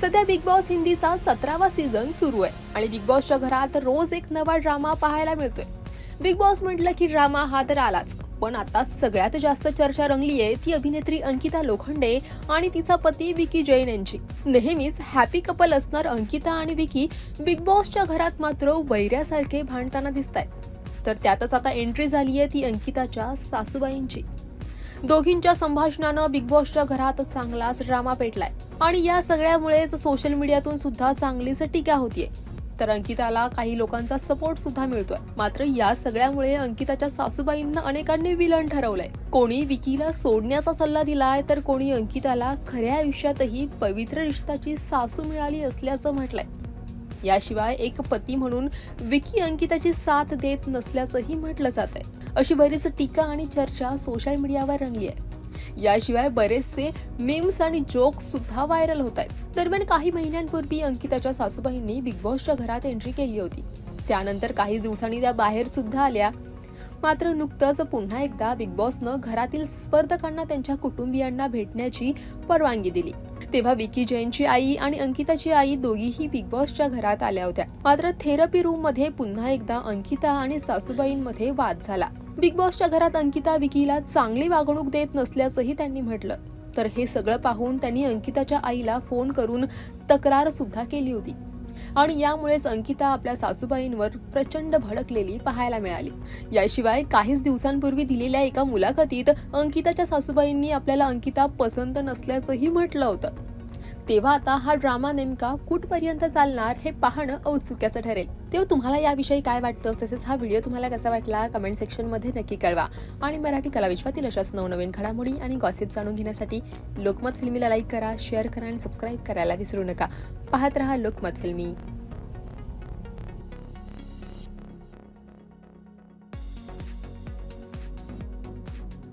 सध्या big boss हिंदीचा सतरावा season सुरू आहे. आणि बिग बॉसच्या घरात रोज एक नवा ड्रामा पाहायला मिळतोय. बिग बॉस म्हटलं की ड्रामा हा तर आलाच. पण आता सगळ्यात जास्त चर्चा रंगली आहे ती अभिनेत्री अंकिता लोखंडे आणि तिचा पती विकी जैन यांची. नेहमीच हॅपी कपल असणार अंकिता आणि विकी बिग बॉसच्या घरात मात्र वैऱ्यासारखे भांडताना दिसत आहेत तर त्यातच आता एंट्री झाली आहे ती अंकिताच्या सासूबाईंची. दोघींच्या संभाषणानं बिग बॉसच्या घरात चांगलाच ड्रामा पेटलाय. आणि या सगळ्यामुळेच सोशल मीडियातून सुद्धा चांगलीच टीका होतीये. तर अंकिताला काही लोकांचा सपोर्ट सुद्धा मिळतोय. मात्र या सगळ्यामुळे अंकिताच्या सासूबाईंना अनेकांनी विलन ठरवलंय. कोणी विकीला सोडण्याचा सल्ला दिलाय तर कोणी अंकिताला खऱ्या आयुष्यातही पवित्र रिश्ताची सासू मिळाली असल्याचं म्हटलंय. याशिवाय एक पती म्हणून विकी अंकिताची साथ देत नसल्याचंही म्हटलं जात आहे. अशी बरीच टीका आणि चर्चा सोशल मीडियावर रंगली आहे. याशिवाय बरेचसे मीम्स आणि जोक्स सुद्धा व्हायरल होत आहेत. दरम्यान काही महिन्यांपूर्वी अंकिताच्या सासूबाईंनी बिग बॉसच्या घरात एंट्री केली होती. त्यानंतर काही दिवसांनी त्या बाहेर सुद्धा आल्या. मात्र नुकतंच पुन्हा एकदा बिग बॉसनं घरातील स्पर्धकांना त्यांच्या कुटुंबियांना भेटण्याची परवानगी दिली. तेव्हा विकी जैनची आई आणि अंकिताची आई दोघीही बिग बॉसच्या घरात आल्या होत्या. मात्र थेरपी रूममध्ये पुन्हा एकदा अंकिता आणि सासूबाईंमध्ये वाद झाला. बिग बॉसच्या घरात अंकिता विकीला चांगली वागणूक देत नसल्याचंही त्यांनी म्हटलं. तर हे सगळं पाहून त्यांनी अंकिताच्या आईला फोन करून तक्रार सुद्धा केली होती. आणि यामुळेच अंकिता आपल्या सासूबाईंवर प्रचंड भडकलेली पाहायला मिळाली. याशिवाय काहीच दिवसांपूर्वी दिलेल्या एका मुलाखतीत अंकिताच्या सासूबाईंनी आपल्याला अंकिता पसंत नसल्याचंही म्हटलं होतं. तेव्हा आता हा ड्रामा नेमका कुठपर्यंत चालणार हे पाहणं औत्सुक्याचं ठरेल. तेव्हा तुम्हाला याविषयी काय वाटतं? तसेच हा व्हिडिओ तुम्हाला कसा वाटला? कमेंट सेक्शनमध्ये नक्की कळवा. आणि मराठी कलाविश्वातील अशाच नवनवीन घडामोडी आणि गॉसिप जाणून घेण्यासाठी लोकमत फिल्मीला लाईक करा शेअर करा आणि सबस्क्राईब करायला विसरू नका. पाहत रहा लोकमत फिल्मी.